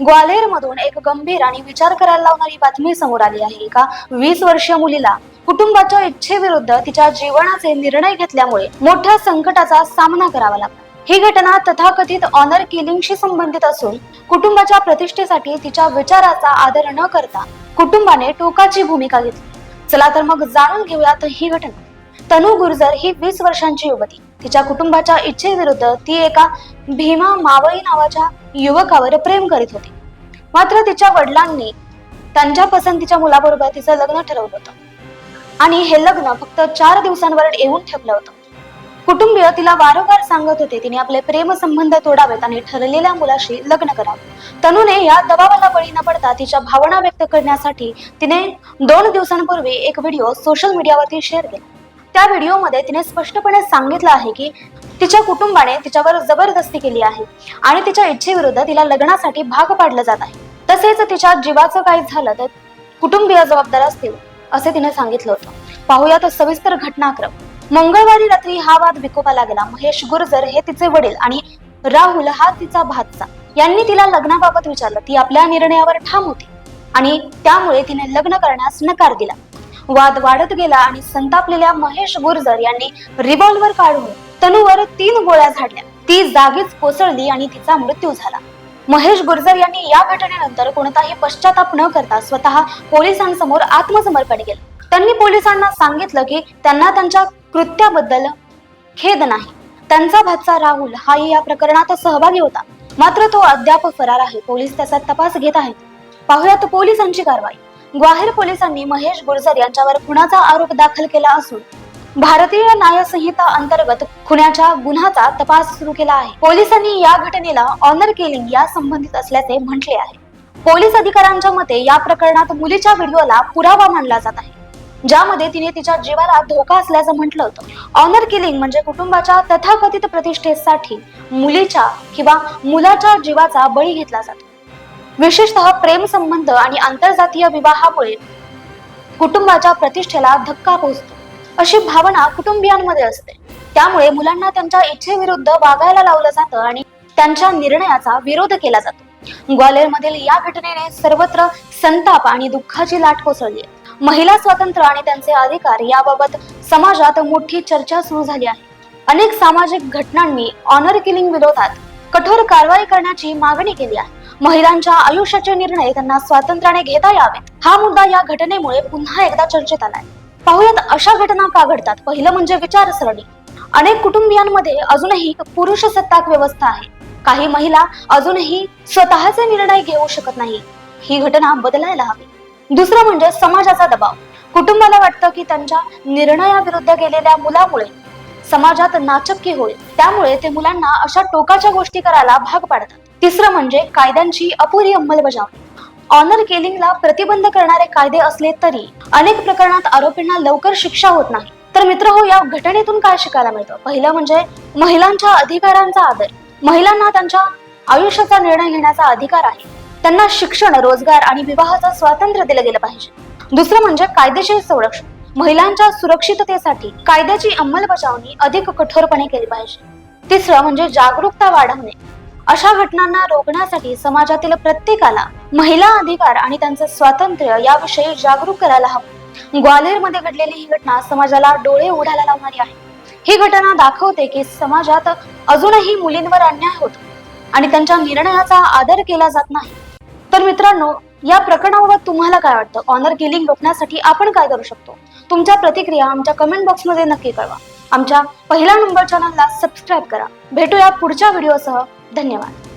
ग्वाल्हेर मधून एक गंभीर आणि विचार करायला लावणारी बातमी समोर आली आहे. एका वीस वर्षीय मुलीला कुटुंबाच्या इच्छेविरुद्ध तिच्या जीवनाचे निर्णय घेतल्यामुळे मोठ्या संकटाचा सामना करावा लागला. ही घटना तथाकथित ऑनर किलिंगशी संबंधित असून कुटुंबाच्या प्रतिष्ठेसाठी तिच्या विचाराचा आदर न करता कुटुंबाने टोकाची भूमिका घेतली. चला तर मग जाणून घेऊयात ही घटना. तनु गुर्जर ही वीस वर्षांची युवती. तिच्या कुटुंबाच्या इच्छेविरुद्ध ती एका भीमा मावळी नावाच्या युवकावर प्रेम करीत होती. मात्र तिच्या वडिलांनी त्यांच्या पसंतीच्या मुलाबरोबर तिचं लग्न ठरवलं होतं. आणि हे लग्न फक्त चार दिवसांवर येऊन ठेवलं होतं. कुटुंबीय तिला वारंवार सांगत होते तिने आपले प्रेमसंबंध तोडावेत आणि ठरलेल्या मुलाशी लग्न करावं. तनुने या दबावाला बळी न पडता तिच्या भावना व्यक्त करण्यासाठी तिने दोन दिवसांपूर्वी एक व्हिडिओ सोशल मीडियावरती शेअर केला. त्या व्हिडिओमध्ये तिने स्पष्टपणे सांगितलं आहे की तिच्या कुटुंबाने तिच्यावर जबरदस्ती केली आहे आणि तिच्या इच्छेविरुद्ध तिला लग्नासाठी भाग पाडलं जात आहे. तसेच तिच्या जीवाचं काही झालं तर कुटुंबीय जबाबदार असतील असे तिने सांगितलं होतं. पाहूयात सविस्तर घटनाक्रम. मंगळवारी रात्री हा वाद विकोपाला गेला. महेश गुर्जर हे तिचे वडील आणि राहुल हा तिचा भातचा यांनी तिला लग्नाबाबत विचारलं. ती आपल्या निर्णयावर ठाम होती आणि त्यामुळे तिने लग्न करण्यास नकार दिला. वाद वाढत गेला आणि संतापलेल्या महेश गुर्जर यांनी रिव्हॉल्व्हर काढून तनूवर तीन गोळ्या झाडल्या. ती जागीच कोसळली आणि तिचा मृत्यू झाला. महेश गुर्जर यांनी या घटनेनंतर कोणताही पश्चाताप न करता स्वतः पोलिसांसमोर आत्मसमर्पण केलं. त्यांनी पोलिसांना सांगितलं की त्यांना त्यांच्या कृत्याबद्दल खेद नाही. त्यांचा भाचा राहुल हाही या प्रकरणात सहभागी होता. मात्र तो अद्याप फरार आहे. पोलीस त्याचा तपास घेत आहेत. पाहुयात पोलिसांची कारवाई. ग्वाहेर पोलिसांनी महेश गुर्जर यांच्यावर खुनाचा आरोप दाखल केला असून भारतीय न्यायसंहिता अंतर्गत खुन्याच्या गुन्ह्याचा तपास सुरू केला आहे. पोलिसांनी या घटनेला ऑनर किलिंग या संबंधित असल्याचे म्हटले आहे. पोलीस अधिकाऱ्यांच्या मते या प्रकरणात मुलीच्या व्हिडिओला पुरावा मानला जात आहे. ज्यामध्ये तिने तिच्या जीवाला धोका असल्याचं म्हटलं होतं. ऑनर किलिंग म्हणजे कुटुंबाच्या तथाकथित प्रतिष्ठेसाठी मुलीच्या किंवा मुलाच्या जीवाचा बळी घेतला जातो. विशेषतः प्रेमसंबंध आणि आंतरजातीय विवाहामुळे कुटुंबाच्या प्रतिष्ठेला धक्का पोहोचतो. अशी भावना कुटुंबियांमध्ये असते. त्यामुळे मुलांना त्यांच्या इच्छेविरुद्ध वागायला लावलं जातं आणि त्यांच्या निर्णयाचा विरोध केला जातो. ग्वाल्हेरमधील या घटनेने सर्वत्र संताप आणि दुःखाची लाट कोसळली आहे. महिला स्वातंत्र्य आणि त्यांचे अधिकार याबाबत समाजात मोठी चर्चा सुरू झाली आहे. अनेक सामाजिक घटनांनी ऑनर किलिंग विरोधात कठोर कारवाई करण्याची मागणी केली आहे. महिलांच्या आयुष्याचे निर्णय त्यांना स्वातंत्र्याने घेता यावे हा मुद्दा या घटनेमुळे पुन्हा एकदा चर्चेत आलाय. पाहुयात अशा घटना का घडतात? पहिलं म्हणजे विचारसरणी. अनेक कुटुंबियांमध्ये अजूनही पुरुष सत्ताक व्यवस्था आहे. काही महिला अजूनही स्वतःचे निर्णय घेऊ शकत नाही. ही घटना बदलायला हवी. दुसरं म्हणजे समाजाचा दबाव. कुटुंबाला वाटतं की त्यांच्या निर्णयाविरुद्ध गेलेल्या मुलामुळे समाजात नाचक्की होईल. त्यामुळे ते मुलांना अशा टोकाच्या गोष्टी करायला भाग पाडतात. तिसरं म्हणजे कायद्यांची अपुरी अंमलबजावणी. ऑनर केलिंगला प्रतिबंध करणारे कायदे असले तरी अनेक प्रकरणात आरोपींना लवकर शिक्षा होत नाही. तर मित्र हो या घटनेतून काय शिकायला मिळतं? पहिलं म्हणजे महिलांच्या अधिकारांचा आदर. महिलांना त्यांच्या आयुष्याचा निर्णय घेण्याचा अधिकार आहे. त्यांना शिक्षण रोजगार आणि विवाहाचं स्वातंत्र्य दिलं गेलं पाहिजे. दुसरं म्हणजे कायदेशीर संरक्षण. महिलांच्या सुरक्षिततेसाठी कायद्याची अंमलबजावणी अधिक कठोरपणे केली पाहिजे. तिसरं म्हणजे जागरूकता वाढवणे. अशा घटनांना रोखण्यासाठी समाजातील प्रत्येकाला महिला अधिकार आणि त्यांचं स्वातंत्र्य याविषयी जागरूक करायला हवं. ग्वाल्हेरमध्ये घडलेली ही घटना समाजाला डोळे उघडायला लावणारी आहे. ही घटना दाखवते की समाजात अजूनही मुलींवर अन्याय होतो आणि त्यांच्या निर्णयाचा आदर केला जात नाही. तर मित्रांनो या प्रकरणाबाबत तुम्हाला काय वाटतं? ऑनर किलिंग रोखण्यासाठी आपण काय करू शकतो? तुमच्या प्रतिक्रिया आमच्या कमेंट बॉक्समध्ये नक्की कळवा. आमच्या पहिल्या नंबर चॅनलला सबस्क्राईब करा. भेटूया पुढच्या व्हिडिओसह धन्यवाद.